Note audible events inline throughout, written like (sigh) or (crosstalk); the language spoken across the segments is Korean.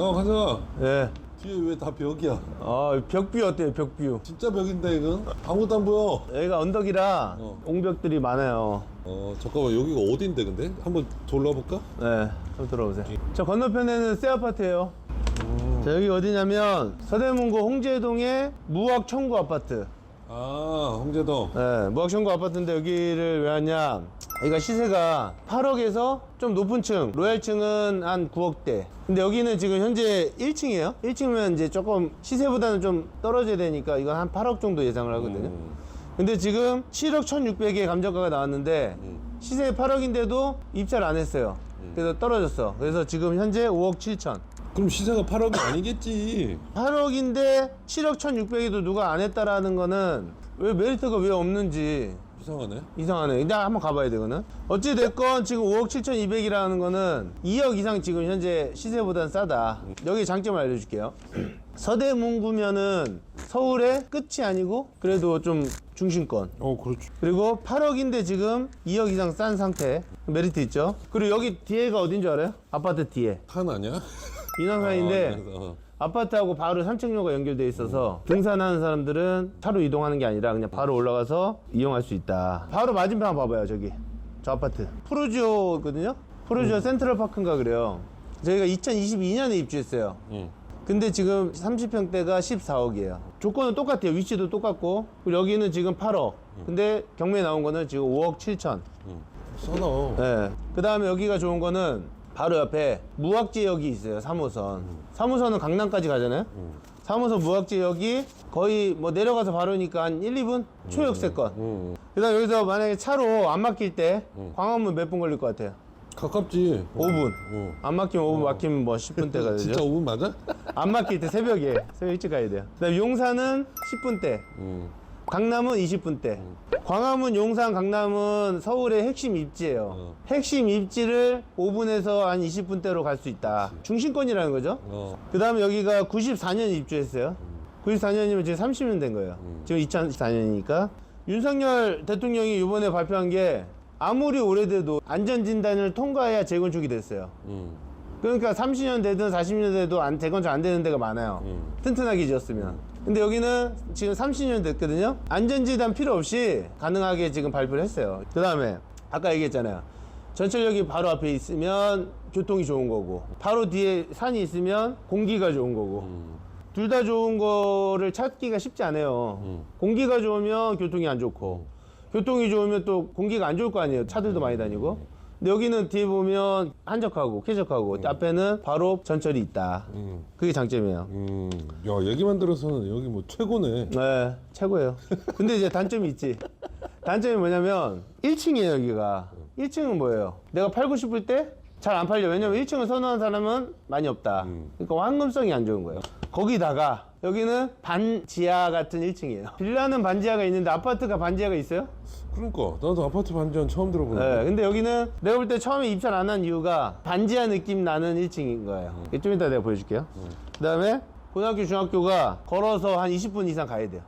어 가자 예. 뒤에 왜 다 벽이야 아, 벽뷰 어때요, 벽뷰? 진짜 벽인데 이건 아무것도 안 보여 여기가 언덕이라 어. 옹벽들이 많아요. 어 잠깐만 여기가 어딘데 근데 한번 돌아볼까 네, 좀 들어오세요. 저 건너편에는 새 아파트예요. 자, 여기 어디냐면 서대문구 홍제동의 무학 청구 아파트. 아 홍제동 네, 무학 청구 아파트인데 여기를 왜 왔냐? 여기가 시세가 8억에서 좀 높은 층, 로얄층은 한 9억대. 근데 여기는 지금 현재 1층이에요. 1층이면 이제 조금 시세보다는 좀 떨어져야 되니까 이건 한 8억 정도 예상을 하거든요. 음. 근데 지금 7억 1,600에 감정가가 나왔는데 시세 8억인데도 입찰 안 했어요. 그래서 떨어졌어. 그래서 지금 현재 5억 7천. 그럼 시세가 8억이 아니겠지 8억인데 7억 1,600에도 누가 안 했다라는 거는 왜 메리트가 왜 없는지 이상하네 이상하네. 근데 한번 가봐야 되거든. 어찌 됐건 지금 5억 7,200이라는 거는 2억 이상 지금 현재 시세보단 싸다. 여기 장점을 알려줄게요. (clears throat) 서대문구면은 서울의 끝이 아니고 그래도 좀 중심권. 어 그렇지 그리고 8억인데 지금 2억 이상 싼 상태. 메리트 있죠. 그리고 여기 뒤에가 어딘 줄 알아요? 아파트 뒤에. 산 아니야? 인왕산인데 어, 아파트하고 바로 산책로가 연결돼 있어서 등산하는 사람들은 차로 이동하는 게 아니라 그냥 바로 올라가서 이용할 수 있다. 바로 맞은편 한번 봐봐요, 저기. 저 아파트. 프로지오거든요? 프로지오 센트럴파크인가 그래요. 저희가 2022년에 입주했어요. 응. 근데 지금 30평대가 14억이에요. 조건은 똑같아요. 위치도 똑같고. 그리고 여기는 지금 8억. 근데 경매에 나온 거는 지금 5억 7천. 응. 써놔 네. 그 다음에 여기가 좋은 거는 바로 옆에 무학지역이 있어요. 3호선. 3호선은 강남까지 가잖아요. 3호선 무학지역이 거의 뭐 내려가서 바로니까 한 1, 2분? 초역세권. 응. 그 다음 여기서 만약에 차로 안 막힐 때 광화문 몇 분 걸릴 것 같아요? 가깝지 5분. 어. 안 막히면 5분, 막히면 뭐 10분대가 (laughs) 되죠. 진짜 5분 맞아? 안 막힐 때 새벽에. 새벽 일찍 가야 돼요. 그 다음에 용산은 10분대. 응. 강남은 20분대. 광화문, 용산, 강남은 서울의 핵심 입지예요. 어. 핵심 입지를 5분에서 한 20분대로 갈 수 있다. 중심권이라는 거죠. 어. 그 다음에 여기가 94년 입주했어요. 94년이면 지금 30년 된 거예요. 지금 2014년이니까. 윤석열 대통령이 이번에 발표한 게 아무리 오래돼도 안전진단을 통과해야 재건축이 됐어요. 응. 그러니까 30년 되든 40년 돼도 안, 재건축 안 되는 데가 많아요. 음. 튼튼하게 지었으면. 근데 여기는 지금 30년 됐거든요. 안전지단 필요 없이 가능하게 지금 발표를 했어요. 그 다음에 아까 얘기했잖아요. 전철역이 바로 앞에 있으면 교통이 좋은 거고, 바로 뒤에 산이 있으면 공기가 좋은 거고, 둘다 좋은 거를 찾기가 쉽지 않아요. 음. 공기가 좋으면 교통이 안 좋고, 교통이 좋으면 또 공기가 안 좋을 거 아니에요. 차들도 많이 다니고. 근데 여기는 뒤에 보면 한적하고 쾌적하고 앞에는 바로 전철이 있다. 음. 그게 장점이에요. 음. 야 얘기만 들어서는 여기 뭐 최고네 네, 최고예요. 근데 이제 단점이 있지. 단점이 뭐냐면 1층이에요, 여기가. 1층은 뭐예요? 내가 팔고 싶을 때 잘 안 팔려. 왜냐면 1층을 선호하는 사람은 많이 없다. 그러니까 황금성이 안 좋은 거예요. 거기다가 여기는 반지하 같은 1층이에요. 빌라는 반지하가 있는데 아파트가 반지하가 있어요? 그러니까 나도 아파트 반지하 처음 들어보는데 네, 근데 여기는 내가 볼 때 처음에 입찰 안 한 이유가 반지하 느낌 나는 1층인 거예요. 이좀 이따 내가 보여줄게요. 그 다음에 고등학교, 중학교가 걸어서 한 20분 이상 가야 돼요.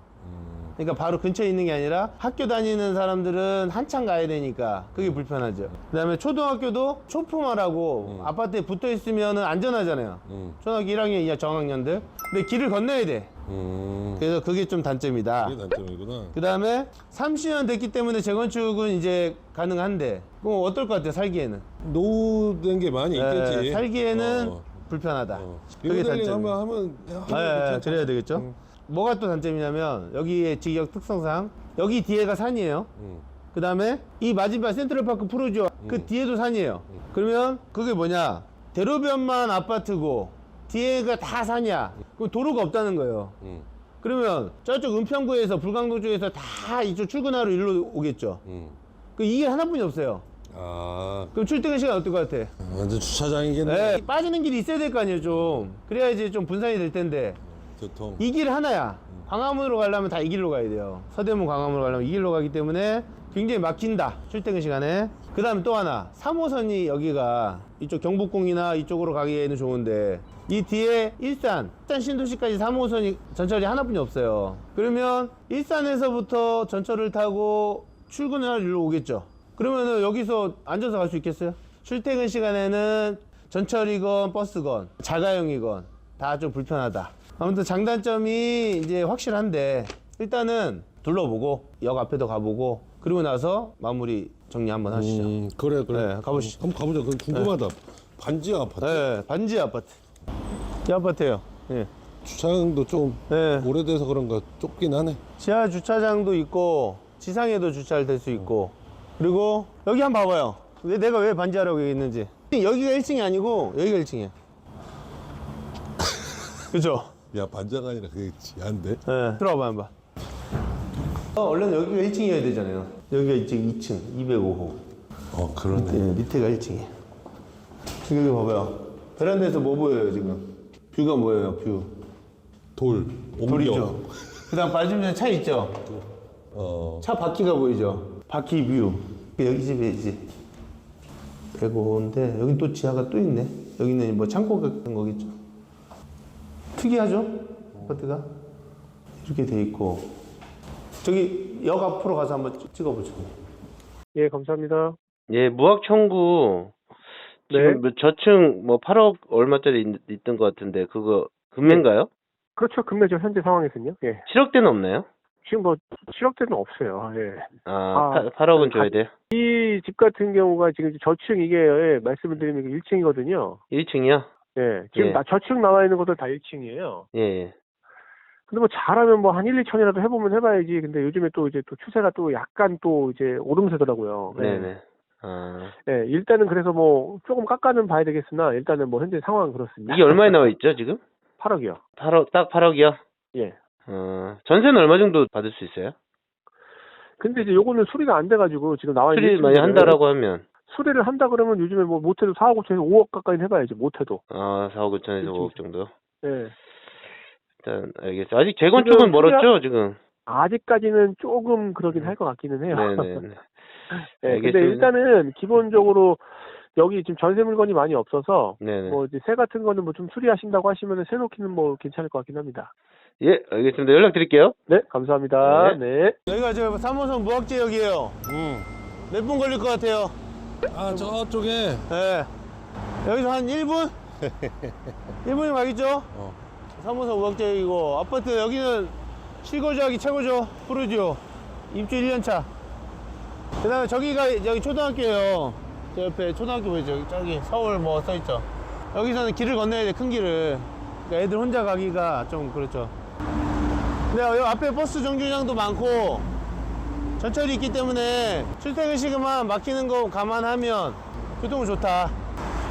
그러니까 바로 근처에 있는 게 아니라 학교 다니는 사람들은 한참 가야 되니까 그게 불편하죠. 그 다음에 초등학교도 초품화라고 아파트에 붙어 있으면 안전하잖아요. 음. 초등학교 1학년 이하 저학년들. 근데 길을 건너야 돼. 음. 그래서 그게 좀 단점이다. 그게 단점이구나 그 다음에 30년 됐기 때문에 재건축은 이제 가능한데 그럼 어떨 것 같아요 살기에는 노후된 게 많이 있겠지 네, 살기에는 어. 불편하다 어. 그게 리모델링 단점 한번 하면 야, 하면 네, 괜찮다. 그래야 되겠죠 뭐가 또 단점이냐면 여기의 지역 특성상 여기 뒤에가 산이에요 음. 그 다음에 이 맞은편 센트럴파크 프로지오 그 뒤에도 산이에요 그러면 그게 뭐냐 대로변만 아파트고 뒤에가 다 산이야 그럼 도로가 없다는 거예요 음. 그러면 저쪽 은평구에서 불광동 쪽에서 다 이쪽 출근하러 일로 오겠죠 음. 그 이게 하나뿐이 없어요. 아 그럼 출퇴근 시간 어떨 것 같아? 완전 주차장이겠네 네, 빠지는 길이 있어야 될 거 아니에요, 좀. 그래야지 좀 분산이 될 텐데. 교통 이 길 하나야. 광화문으로 가려면 다 이 길로 가야 돼요. 서대문 광화문으로 가려면 이 길로 가기 때문에 굉장히 막힌다. 출퇴근 시간에. 그 다음에 또 하나. 3호선이 여기가 이쪽 경복궁이나 이쪽으로 가기에는 좋은데 이 뒤에 일산, 일산 신도시까지 3호선이 전철이 하나뿐이 없어요. 그러면 일산에서부터 전철을 타고 출근을 하러 일로 오겠죠. 그러면은 여기서 앉아서 갈 수 있겠어요? 출퇴근 시간에는 전철이건 버스건 자가용이건 다 좀 불편하다. 아무튼 장단점이 이제 확실한데 일단은 둘러보고 역 앞에도 가보고 그리고 나서 마무리 정리 한번 하시죠. 음, 그래 그래. 네, 가보시죠. 한번 가보자. 그 궁금하다. 반지 아파트. 네, 반지 아파트. 이 아파트예요. 예. 주차장도 좀 네. 오래돼서 그런가 좁긴 하네. 지하 주차장도 있고 지상에도 주차를 될 수 있고 그리고 여기 한번 봐봐요. 왜 내가 왜 반지하라고 여기 있는지. 여기가 1층이 아니고 여기가 1층이야. (laughs) 그죠? 야 반지가 아니라 그게 지한데. 네. 들어와봐 한번. 어, 원래는 여기가 1층이어야 되잖아요. 여기가 이제 2층 205호. 어 그러네. 네, 밑에가 1층이에요. 지금 여기 봐봐요. 베란다에서 뭐 보여요 지금? 뷰가 뭐예요 뷰? 돌. 돌이죠. 옹경. 그다음 맞으면 차 있죠. 어. 차 바퀴가 보이죠? 바퀴 뷰. 여기 집이지. 105호인데 여기 또 지하가 또 있네. 여기는 뭐 창고 같은 거겠죠. 특이하죠? 아파트가 이렇게 돼 있고 저기 역 앞으로 가서 한번 찍- 찍어보죠. 예, 감사합니다. 예, 무학 청구 네. 지금 뭐 저층 뭐 8억 얼마짜리 있, 있던 것 같은데 그거 금매인가요? 그렇죠. 금매죠. 현재 상황에서는요. 예. 7억대는 없나요? 지금 뭐 7억대는 없어요. 예. 아, 아, 8, 억은 그 줘야 가- 돼요. 이 집 같은 경우가 지금 저층 이게 예, 말씀을 드리면 1층이거든요. 1층이요? 예. 지금 예. 나- 저층 나와 있는 것도 다 1층이에요. 예, 예. 근데 뭐 잘하면 뭐 한 1, 2천이라도 해보면 해봐야지. 근데 요즘에 또 이제 또 추세가 또 약간 또 이제 오름세더라고요. 예. 네네. 아, 예, 일단은 그래서 뭐 조금 깎아는 봐야 되겠으나 일단은 뭐 현재 상황은 그렇습니다. 이게 얼마에 나와 있죠, 지금? 8억이요. 8억, 딱 8억이요? 예. 어, 전세는 얼마 정도 받을 수 있어요? 근데 이제 요거는 수리가 안 돼가지고 지금 나와 있는 수리 많이 1층인데 한다라고 하면, 수리를 한다 그러면 요즘에 뭐 못해도 4억 5천에서 5억 가까이 해봐야지 못해도 아, 4억 5천에서 그치. 5억 정도? 예 일단, 알겠어요. 아직 재건축은 지금 멀었죠, 지금? 아직까지는 조금 그러긴 할것 같기는 해요 네네네. (laughs) 예, 근데 알겠습니다. 일단은 기본적으로 여기 지금 전세 물건이 많이 없어서 네네. 뭐 이제 새 같은 거는 뭐 좀 수리하신다고 하시면은 새 놓기는 뭐 괜찮을 것 같긴 합니다 예, 알겠습니다. 연락 드릴게요. 네 감사합니다 네. 네. 여기가 저 3호선 무학지역이에요. 응. 몇분 걸릴 것 같아요? 아 저쪽에. 네. 여기서 한 1분? 1분이면 (laughs) 가겠죠? 어. 3호선 우학지역이고 아파트 여기는 실거주하기 최고죠. 푸르지오. 입주 1년차. 그 다음에 저기가 여기 초등학교예요. 저 옆에 초등학교 보이죠? 저기 서울 뭐 써있죠? 여기서는 길을 건너야 돼, 큰 길을. 그러니까 애들 혼자 가기가 좀 그렇죠. 근데 여기 앞에 버스 정류장도 많고 전철이 있기 때문에 출퇴근 시간만 막히는 거 감안하면 교통은 좋다.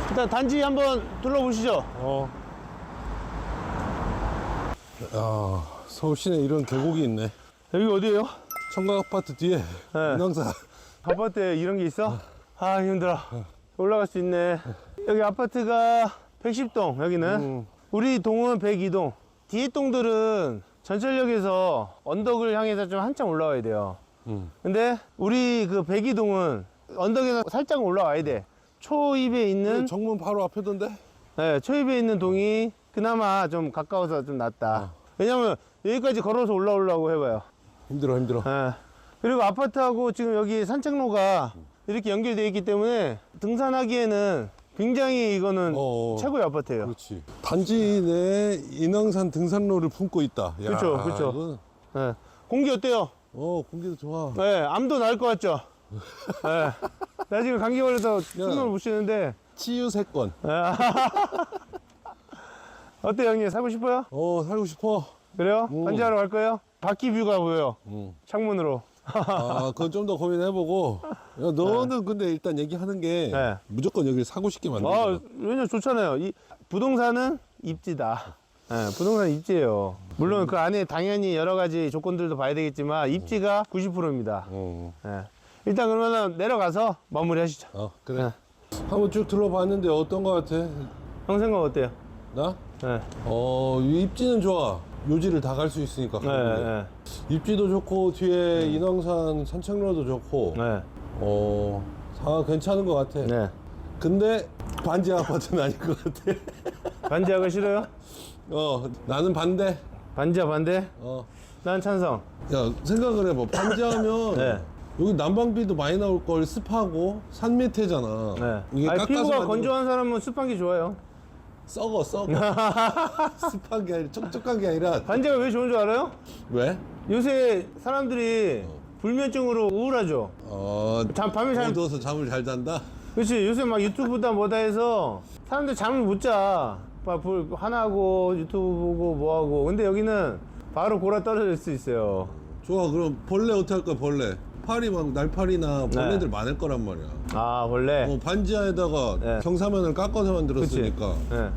일단 단지 한번 둘러보시죠. 어. 야 서울 시내 이런 계곡이 있네. 여기 어디예요? 청각 아파트 뒤에 네. 인왕산. 아파트에 이런 게 있어? 아 힘들어. 올라갈 수 있네. 여기 아파트가 110동 여기는 음. 우리 동은 102동. 뒤에 동들은 전철역에서 언덕을 향해서 좀 한참 올라와야 돼요. 음. 근데 우리 그 102동은 언덕에서 살짝 올라와야 돼. 초입에 있는 정문 바로 앞에던데. 네, 초입에 있는 동이 그나마 좀 가까워서 좀 낫다. 왜냐면 여기까지 걸어서 올라오려고 해봐요. 힘들어 힘들어. 예. 그리고 아파트하고 지금 여기 산책로가 이렇게 연결되어 있기 때문에 등산하기에는 굉장히 이거는 어, 어. 최고의 아파트예요. 그렇지. 단지 내 인왕산 등산로를 품고 있다. 야, 그쵸, 그쵸. 이건, 예. 공기 어때요? 어 공기도 좋아. 예, 암도 나을 것 같죠? 예. 나 지금 감기 걸려서 숨을 못 쉬는데 치유 세건. 예. (laughs) 어때요 형님 사고 싶어요? 어 살고 싶어. 그래요? 음. 반지하러 갈 거예요? 바퀴 뷰가 보여 음. 창문으로 아 그건 좀 더 고민해보고. 야, 너는 근데 일단 얘기하는 게 네. 무조건 여기를 사고 싶게 만들잖아. 아, 왜냐 좋잖아요. 이 부동산은 입지다. 예, 부동산 입지예요. 물론 그 안에 당연히 여러 가지 조건들도 봐야 되겠지만 입지가 90%입니다. 어, 예. 일단 그러면 내려가서 마무리하시죠. 어 그래. 한번 쭉 둘러봤는데 어떤 거 같아? 형 생각 어때요? 나? 예. 어이 입지는 좋아. 요지를 다 갈 수 있으니까. 네, 가는데. 네, 입지도 좋고 뒤에 인왕산 산책로도 좋고. 네, 어 상황 괜찮은 것 같아. 네. 근데 반지 아파트는 아닐 것 같아. 반지하고 싫어요? 어 나는 반대. 반지하 반대? 어. 난 찬성. 야 생각을 해봐. 반지하면 (laughs) 네. 여기 난방비도 많이 나올 걸 습하고 산 밑에잖아. 네. 이게 아니, 깎아서 피부가 만든 건조한 사람은 습한 게 좋아요. 썩어 썩어. (laughs) 습한 게 아니라 촉촉한 게 아니라 반지가 왜 좋은 줄 알아요? 왜? 요새 사람들이 불면증으로 우울하죠. 어 잠 밤에 잘 어두워서 잠을 잘 잔다. 그렇지 요새 막 유튜브다 뭐다 해서 사람들 잠을 못 자. 막불 하나고 유튜브 보고 뭐 하고. 근데 여기는 바로 골아 떨어질 수 있어요. 좋아 그럼 벌레 어떻게 할 거야 벌레? 파리 막 날파리나 벌레들 많을 거란 말이야. 아 원래 어, 반지하에다가 네. 경사면을 깎아서 만들었으니까. 네.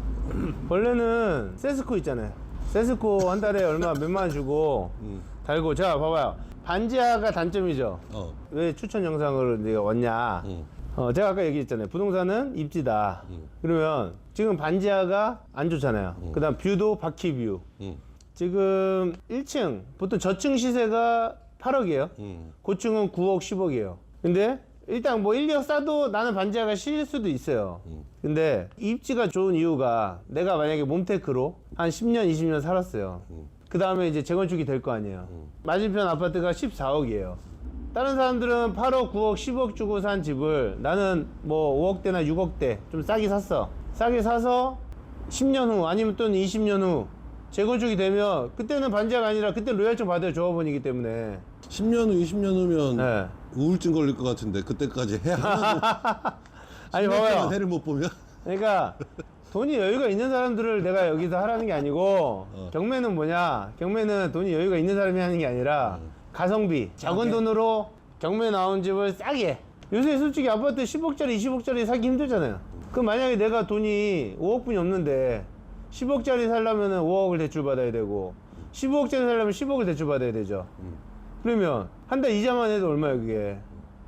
원래는 세스코 있잖아요. 세스코 한 달에 얼마 몇만 원 주고 음. 달고 자 봐봐요. 반지하가 단점이죠. 어. 왜 추천 영상을 내가 왔냐? 음. 어, 제가 아까 얘기했잖아요. 부동산은 입지다. 그러면 지금 반지하가 안 좋잖아요. 그 다음 뷰도 바퀴뷰. 음. 지금 1층 보통 저층 시세가 8억이에요. 음. 고층은 9억, 10억이에요. 근데 일단 뭐 1, 2억 싸도 나는 반지하가 실릴 수도 있어요. 근데 입지가 좋은 이유가 내가 만약에 몸테크로 한 10년, 20년 살았어요. 그 다음에 이제 재건축이 될 거 아니에요. 맞은편 아파트가 14억이에요. 다른 사람들은 8억, 9억, 10억 주고 산 집을 나는 뭐 5억대나 6억대 좀 싸게 샀어. 싸게 사서 10년 후 아니면 또는 20년 후 재건축이 되면 그때는 반지하가 아니라 그때 로얄증 받아요 조합원이기 때문에. 10년 후, 20년 후면 네. 우울증 걸릴 것 같은데 그때까지 해 하나도 (laughs) 아니 10년 동안 봐봐요. 해를 못 보면? 그러니까 돈이 여유가 있는 사람들을 내가 여기서 하라는 게 아니고 경매는 뭐냐? 경매는 돈이 여유가 있는 사람이 하는 게 아니라 가성비 적은 돈으로 경매 나온 집을 싸게. 요새 솔직히 아파트 10억짜리 20억짜리 사기 힘들잖아요. 그럼 만약에 내가 돈이 5억뿐이 없는데 10억짜리 살려면 5억을 대출 받아야 되고 15억짜리 살려면 10억을 대출 받아야 되죠. 그러면 한 달 이자만 해도 얼마야 그게?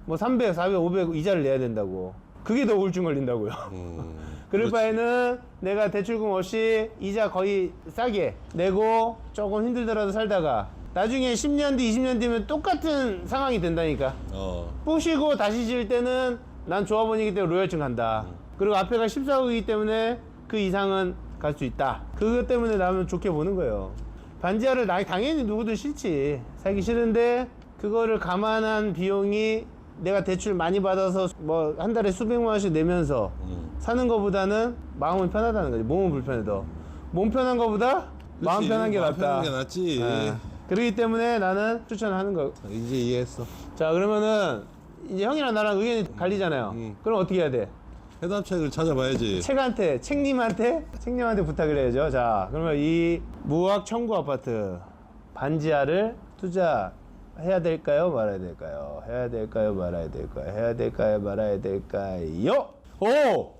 뭐 300, 400, 500 이자를 내야 된다고. 그게 더 우울증 걸린다고요. 음. (laughs) 그럴 바에는 내가 대출금 없이 이자 거의 싸게 내고 조금 힘들더라도 살다가 나중에 10년 뒤, 20년 뒤면 똑같은 상황이 된다니까. 어. 부시고 다시 지을 때는 난 조합원이기 때문에 로열증 간다. 그리고 앞에가 14억이기 때문에 그 이상은 갈 수 있다. 그것 때문에 나는 좋게 보는 거예요. 반지하를 나 당연히 누구도 싫지. 사기 싫은데 그거를 감안한 비용이 내가 대출 많이 받아서 뭐 한 달에 수백만 원씩 내면서 음. 사는 거보다는 마음은 편하다는 거지. 몸은 불편해도. 몸 편한 거보다 마음 그치, 편한 게 마음 낫다. 편한 게 낫지. 예. 그렇기 때문에 나는 추천하는 거. 이제 이해했어. 자 그러면은 이제 형이랑 나랑 의견이 갈리잖아요. 음. 그럼 어떻게 해야 돼? 해답책을 찾아봐야지. 책한테, 책님한테, 책님한테 부탁을 해야죠. 자 그러면 이 무학 청구 아파트 반지하를 투자해야 될까요? 말아야 될까요? 해야 될까요? 말아야 될까요? 해야 될까요? 말아야 될까요? 오!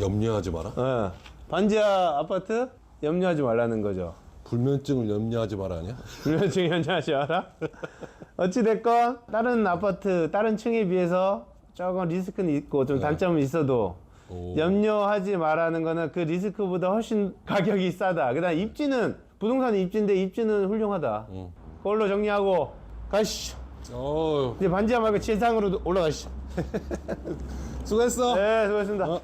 염려하지 마라. 어. 반지하 아파트 염려하지 말라는 거죠. 불면증을 염려하지 마라 아니야? 불면증 연주하지 마라. 어찌됐건 다른 아파트 다른 층에 비해서 조금 리스크는 있고 좀 단점은 있어도 오. 염려하지 말라는 거는 그 리스크보다 훨씬 가격이 싸다. 그다음 입지는 부동산 입지인데 입지는 훌륭하다. 응. 그걸로 정리하고 가시죠. 어. 이제 반지하 말고 지상으로 올라가시죠. (laughs) 수고했어. 네, 수고했습니다. 어.